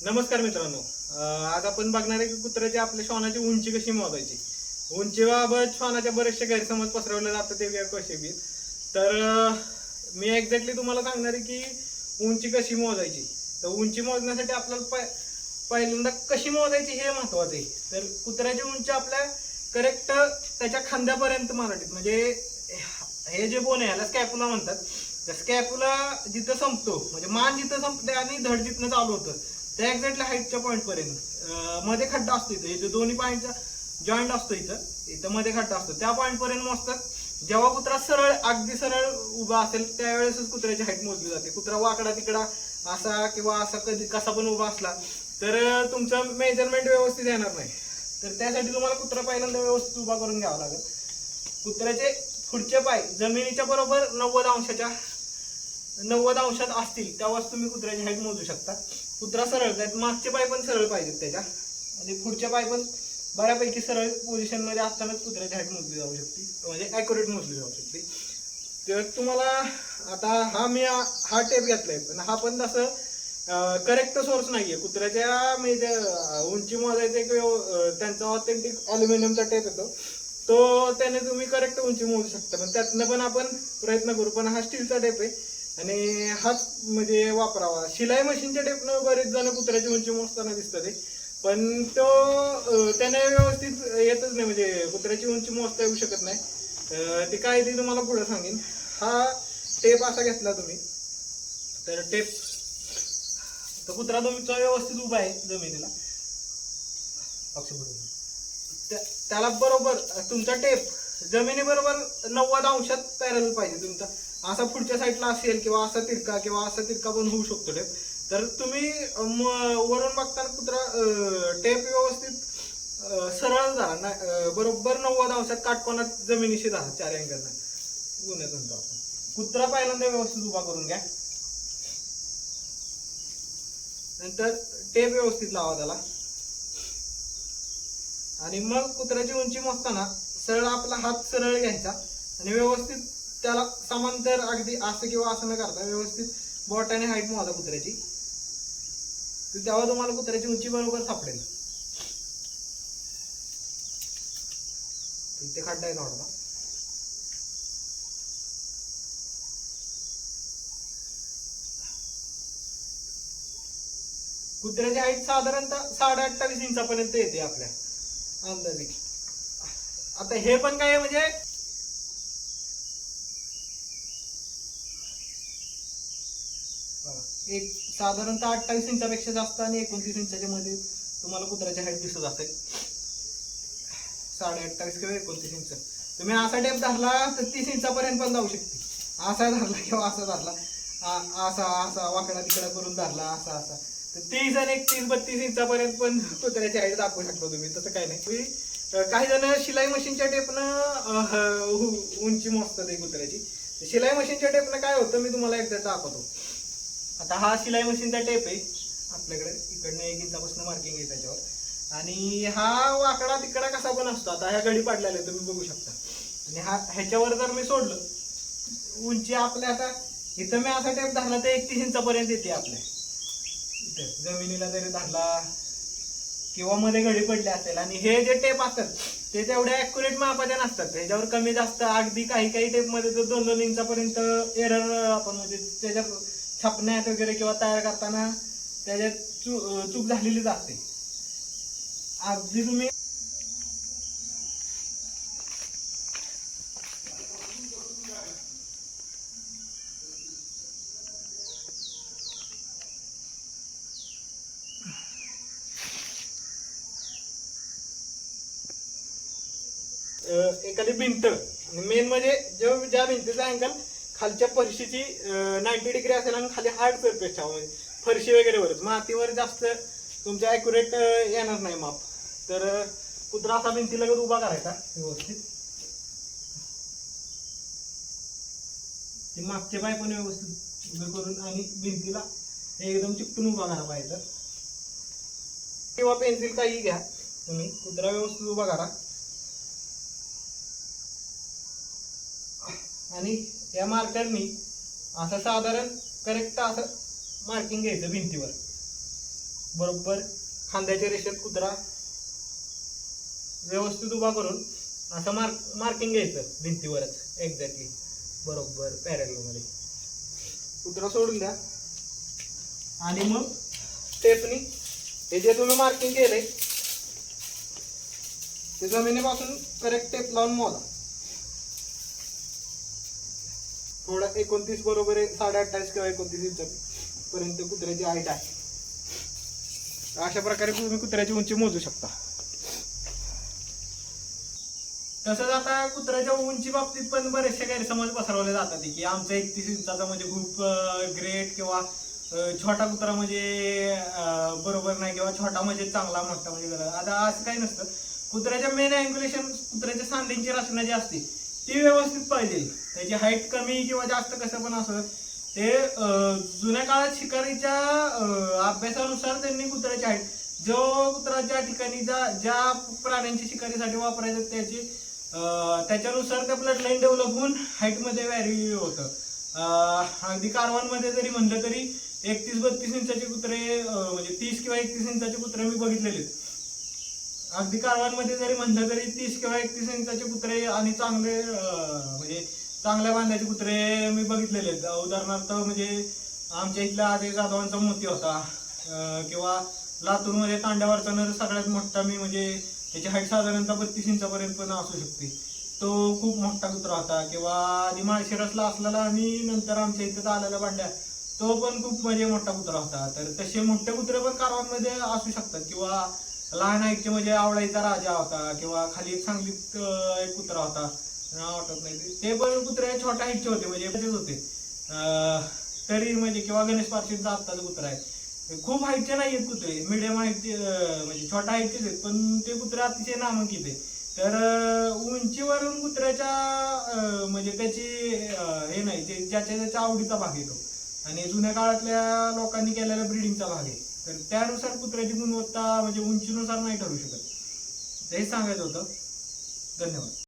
नमस्कार मित्रांनो. आज आपण बघणार आहे की कुत्र्याची आपल्या श्वानाची उंची कशी मोजायची. उंचीबाबत श्वानाच्या बरेचसे गैरसमज पसरवले जातात ते कसे बी. तर मी एक्झॅक्टली तुम्हाला सांगणार आहे की उंची कशी मोजायची. तर उंची मोजण्यासाठी आपल्याला पाय पहिल्यांदा कशी मोजायची हे महत्वाचं आहे. तर कुत्र्याची उंची आपल्या करेक्ट त्याच्या खांद्यापर्यंत मराठीत म्हणजे हे जे बोन आहे याला स्कॅपुला म्हणतात. तर स्कॅपुला जिथं संपतो म्हणजे मान जिथं संपते आणि धड जिथनं चालू होतं त्या एक्झॅक्टली हाईटच्या पॉईंट पर्यंत. मध्ये खड्डा असतो इथं. इथं दोन्ही पॉईंटचा जॉईंट असतो इथं. इथं मध्ये खड्डा असतो. त्या पॉईंट पर्यंत मोजतात. जेव्हा कुत्रा सरळ अगदी सरळ उभा असेल त्यावेळेसच कुत्र्याची हाईट मोजली जाते. कुत्रा वाकडा तिकडा असा किंवा असा कधी कसा पण उभा असला तर तुमचं मेजरमेंट व्यवस्थित येणार नाही. तर त्यासाठी तुम्हाला कुत्रा पहिल्यांदा व्यवस्थित उभा करून घ्यावा लागेल. कुत्र्याचे पुढचे पाय जमिनीच्या बरोबर नव्वद अंशाच्या नव्वद अंशात असतील तेव्हाच तुम्ही कुत्र्याची हाईट मोजू शकता. कुत्रा सरळ त्यात मागचे पाय पण सरळ पाहिजेत त्याच्या. आणि पुढच्या पाय पण बऱ्यापैकी सरळ पोझिशनमध्ये असतानाच कुत्र्याची हाईट मोजली जाऊ शकते. म्हणजे ॲक्युरेट मोजली जाऊ शकते. तर तुम्हाला आता हा मी हा टेप घेतलाय पण हा पण तसं करेक्ट सोर्स नाहीये. कुत्र्याच्या म्हणजे उंची मोजायचं एक त्यांचा ऑथेंटिक अल्युमिनियमचा टेप येतो. तो त्याने तुम्ही करेक्ट उंची मोजू शकता. पण त्यातनं पण आपण प्रयत्न करू. पण हा स्टीलचा टेप आहे. आणि हाच म्हणजे वापरावा. शिलाई मशीनच्या टेपनं बरेच जण कुत्र्याची उंची मोजताना दिसतात ते पण तो त्याने व्यवस्थित येतच नाही म्हणजे कुत्र्याची उंची मोजता येऊ शकत नाही. ते काय ते तुम्हाला पुढे सांगेन. हा टेप असा घेतला तुम्ही. तर टेप तर कुत्रा तुमचा व्यवस्थित उभा आहे जमिनीला. त्या- त्याला बरोबर तुमचा टेप जमिनी बरोबर नव्वद अंशात पॅरल पाहिजे तुमचा. असा पुढच्या साईडला असेल किंवा असा तिरका किंवा असा तिरका पण होऊ शकतो टेप तर तुम्ही वरून बघताना कुत्रा टेप व्यवस्थित सरळ झाला ना बरोबर नव्वद अंशात काटकोनात जमिनीशी झाला चार अँगलनं गुन्ह्यातून आपण. कुत्रा पहिल्यांदा व्यवस्थित उभा करून घ्या. नंतर टेप व्यवस्थित लावा त्याला. आणि मग कुत्र्याची उंची मोजताना सरळ आपला हात सरळ घ्यायचा. आणि व्यवस्थित त्याला समांतर अगदी असं किंवा असं न करता व्यवस्थित बोटाने हाईट मोजा कुत्र्याची. तर तेव्हा तुम्हाला कुत्र्याची उंची बरोबर सापडेल. ते खड्डा आहे थोडा कुत्र्याची हाईट साधारणतः साडे अठ्ठावीस इंचापर्यंत येते आपल्या अंदाजे. आता हे पण काय आहे म्हणजे एक साधारणतः अठ्ठावीस इंचापेक्षा जास्त आणि एकोणतीस इंचाच्या मध्ये तुम्हाला कुत्र्याची हाईट दिसत असेल. साडे अठ्ठावीस किंवा एकोणतीस इंच. तुम्ही असा टेप धरला तर तीस इंचापर्यंत पण जाऊ शकते. असा धरला किंवा असा धरला. असा असा वाकडा तिकडा करून धरला असा असा. तर तीस आणि एकतीस बत्तीस इंचापर्यंत पण कुत्र्याची हाईट दाखवू शकता तुम्ही. तसं काही नाही. काही जण शिलाई मशीनच्या टेपनं उंची मोजतात एक कुत्र्याची. शिलाई मशीनच्या टेपनं काय होतं मी तुम्हाला एकदा दाखवतो. आता हा शिलाई मशीनचा टेप आहे. आपल्याकडे इकडनं एक इंचापासून मार्किंग आहे त्याच्यावर. आणि हा वाकडा तिकडा कसा पण असतो. आता ह्या गडी पाडलेल्या तुम्ही बघू शकता. आणि हा ह्याच्यावर जर मी सोडलं उंची आपल्या आता इथं मी असा टेप धरला तर एकतीस इंचापर्यंत येते आपल्या. इथं जमिनीला जरी धरला किंवा मध्ये घडी पडले असेल आणि हे जे टेप असतात ते तेवढ्या ॲक्युरेट मापाच्या नसतात. त्याच्यावर कमी जास्त अगदी काही काही टेपमध्ये तर दोन दोन इंचापर्यंत एरर आपण म्हणजे त्याच्या छापण्यात वगैरे किंवा तयार करताना त्याच्यात चू- चूक झालेलीच असते अगदी तुम्ही एखादी भिंत. मेन म्हणजे जेव्हा ज्या भिंतीचा अँगल खालच्या फरशीची नाईन्टी डिग्री असेल आणि खाली हार्ड सरफेस ठेवा म्हणजे फरशी वगैरे वरच. मातीवर जास्त तुमच्या ॲक्युरेट येणार नाही माप. तर कुत्रा असा भिंतीला लगत उभा करायचा व्यवस्थित. ते मागचे पाय पण व्यवस्थित उभे करून आणि भिंतीला एकदम चिकटून उभा करा पाहिजे. किंवा पेन्सिल काही घ्या तुम्ही. कुत्रा व्यवस्थित उभा करा. आणि या मार्करनी असं साधारण करेक्ट असं मार्किंग घ्यायचं भिंतीवर. बरोबर खांद्याच्या रेषेत कुत्रा व्यवस्थित उभा करून असं मार्क मार्किंग घ्यायचं भिंतीवरच एक्झॅक्टली बरोबर पॅरेलमध्ये कुत्रा सोडून द्या. आणि मग स्टेपनी हे जे तुम्ही मार्किंग केलंय ते जमिनीपासून करेक्ट टेप लावून मोजा. थोडा एकोणतीस बरोबर आहे साडे अठ्ठावीस किंवा एकोणतीस इंच पर्यंत कुत्र्याची हाईट आहे. अशा प्रकारे तुम्ही कुत्र्याची उंची मोजू शकता. तसंच आता कुत्र्याच्या उंची बाबतीत पण बरेचसे गैरसमज पसरवले जातात की आमचा एकतीस इंचाचा म्हणजे खूप ग्रेट किंवा छोटा कुत्रा म्हणजे बरोबर नाही किंवा छोटा म्हणजे चांगला मोठा म्हणजे आता असं काही नसतं. कुत्र्याच्या मेन अँग्युलेशन कुत्र्याच्या सांधींची रचना जी असते ती व्यवस्थित पाहिजे त्याची हाईट कमी किंवा जास्त कसं पण असं ते जुन्या काळात शिकारीच्या अभ्यासानुसार त्यांनी कुत्र्याची हाईट जो कुत्रा ज्या ठिकाणी ज्या ज्या प्राण्यांची शिकारीसाठी वापरायचं त्याची त्याच्यानुसार त्या ब्लड लाईन डेव्हलप होऊन हाईटमध्ये मध्ये व्हॅरी होतं अगदी कारवांमध्ये जरी म्हणलं तरी एकतीस बत्तीस इंचाचे कुत्रे म्हणजे तीस किंवा एकतीस इंचाचे कुत्रे मी बघितलेले आहेत. अगदी कारवांमध्ये जरी म्हणलं तरी तीस किंवा एकतीस इंचाचे कुत्रे आणि चांगले म्हणजे चांगल्या बांधाचे कुत्रे मी बघितलेले आहेत. उदाहरणार्थ म्हणजे आमच्या इथला आधी जाधवांचा मोती होता. किंवा लातूरमध्ये तांड्यावरचा नर सगळ्यात मोठा मी म्हणजे त्याची हाईट साधारणतः बत्तीस इंचापर्यंत पण असू शकते. तो खूप मोठा कुत्रा होता. किंवा आधी माळशिरसला असलेला आणि नंतर आमच्या इथं आलेला बांड्या तो पण खूप म्हणजे मोठा कुत्रा होता. तर तसे मोठे कुत्रे पण कारवांमध्ये असू शकतात. किंवा लहान ऐकचे म्हणजे आवडायचा राजा होता किंवा खाली एक सांगलीत एक कुत्रा होता. नाव आठवत नाही. ते. पण कुत्रे छोट्या हाईटचे होते म्हणजे तसेच होते. अं, तरी म्हणजे किंवा गणेश पार्शीचा आत्ताचा कुत्रा आहे. खूप हाईटचे नाही आहेत कुत्रे मिडियम हाईटचे म्हणजे छोट्या हाईटचेच आहेत पण ते कुत्रे अतिशय नामांकित आहे तर उंचीवरून कुत्र्याच्या म्हणजे त्याची हे नाही ते ज्याच्या त्याच्या आवडीचा भाग येतो आणि जुन्या काळातल्या लोकांनी केलेल्या ब्रिडिंगचा भाग आहे. तर त्यानुसार कुत्र्याची गुणवत्ता म्हणजे उंचीनुसार नाही ठरू शकत. ते सांगायचं होतं. धन्यवाद.